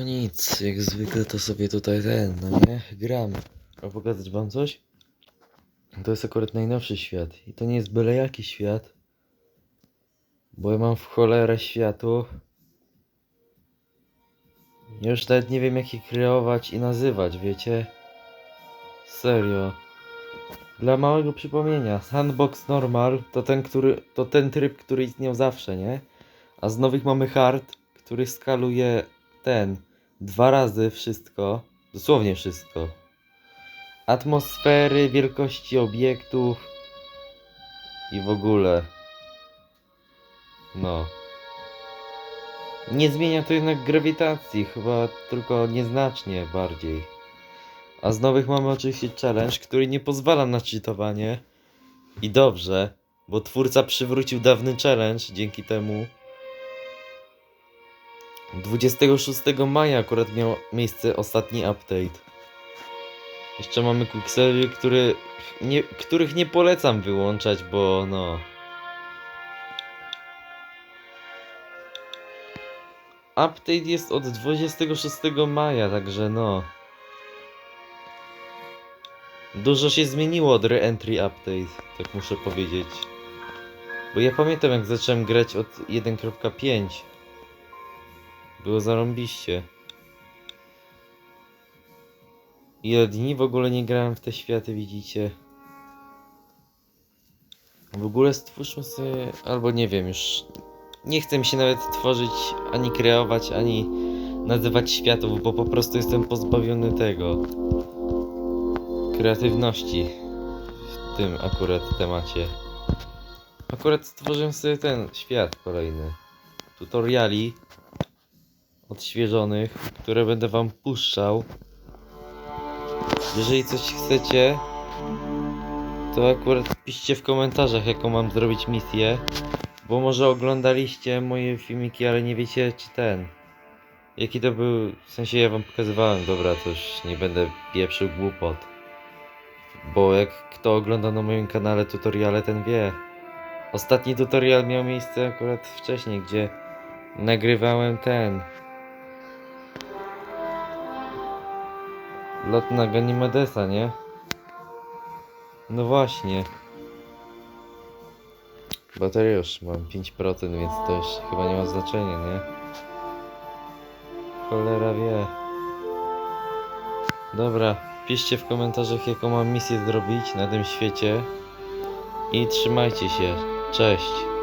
No nic, jak zwykle to sobie tutaj ten, no nie? Gram. A pokazać wam coś? To jest akurat najnowszy świat. I to nie jest byle jaki świat. Bo ja mam w cholerę światów. Ja już nawet nie wiem jak je kreować i nazywać, wiecie? Serio. Dla małego przypomnienia, Sandbox Normal to ten, który, to ten tryb, który istniał zawsze, nie? A z nowych mamy Hard, który skaluje ten dwa razy wszystko, dosłownie wszystko. Atmosfery, wielkości obiektów i w ogóle. No. Nie zmienia to jednak grawitacji, chyba tylko nieznacznie bardziej. A z nowych mamy oczywiście challenge, który nie pozwala na cheatowanie. I dobrze, bo twórca przywrócił dawny challenge dzięki temu. 26 maja akurat miał miejsce ostatni update. Jeszcze mamy quickselly, który nie, których nie polecam wyłączać, bo no. Update jest od 26 maja, także no. Dużo się zmieniło od Reentry Update, tak muszę powiedzieć. Bo ja pamiętam jak zacząłem grać od 1.5. Było zarąbiście. Ile dni w ogóle nie grałem w te światy, widzicie? W ogóle stwórzmy sobie, albo nie wiem, już nie chcę mi się nawet tworzyć, ani kreować, ani nazywać światów, bo po prostu jestem pozbawiony tego kreatywności w tym akurat temacie. Akurat stworzyłem sobie ten świat kolejny. Tutoriali odświeżonych, które będę wam puszczał. Jeżeli coś chcecie, to akurat piszcie w komentarzach, jaką mam zrobić misję. Bo może oglądaliście moje filmiki, ale nie wiecie czy ten. Jaki to był. W sensie ja wam pokazywałem, dobra, to już nie będę pieprzył głupot. Bo jak kto ogląda na moim kanale tutoriale, ten wie. Ostatni tutorial miał miejsce akurat wcześniej, gdzie nagrywałem ten. Lot na Ganimedesa, nie? No właśnie. Bateria już mam 5%, więc to już chyba nie ma znaczenia, nie? Cholera wie. Dobra, piszcie w komentarzach jaką mam misję zrobić na tym świecie. I trzymajcie się. Cześć.